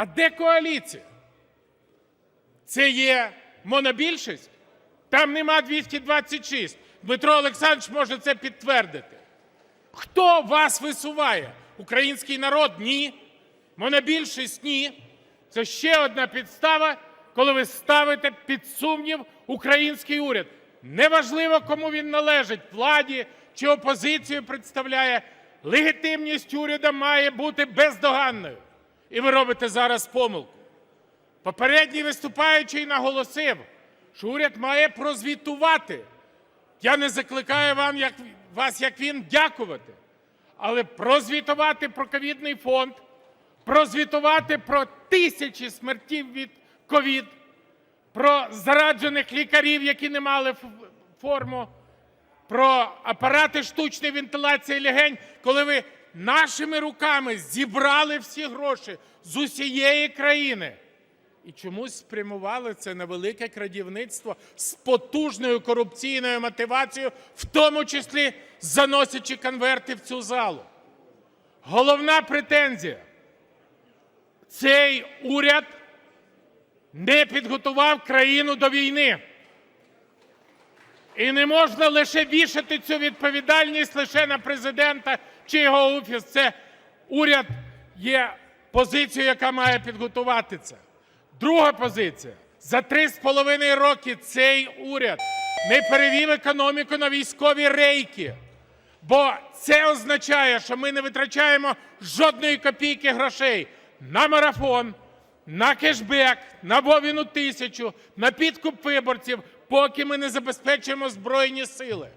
А де коаліція? Це є монобільшість? Там нема 226. Дмитро Олександрович може це підтвердити. Хто вас висуває? Український народ? Ні. Монобільшість? Ні. Це ще одна підстава, коли ви ставите під сумнів український уряд. Неважливо, кому він належить, владі чи опозицію представляє, легітимність уряду має бути бездоганною. І ви робите зараз помилку. Попередній виступаючий наголосив, що уряд має прозвітувати. Я не закликаю вам, як, вас, як він, дякувати, але прозвітувати про ковідний фонд, прозвітувати про тисячі смертів від ковід, про зараджених лікарів, які не мали форму, про апарати штучної вентиляції легень, коли ви нашими руками зібрали всі гроші з усієї країни. І чомусь спрямували це на велике крадівництво з потужною корупційною мотивацією, в тому числі заносячи конверти в цю залу. Головна претензія. Цей уряд не підготував країну до війни. І не можна лише вішати цю відповідальність лише на президента чи його офіс. Це уряд є позицією, яка має підготувати це. Друга позиція. За три з половиною роки цей уряд не перевів економіку на військові рейки. Бо це означає, що ми не витрачаємо жодної копійки грошей на марафон, на кешбек, на Вовіну тисячу, на підкуп виборців, поки ми не забезпечуємо Збройні сили.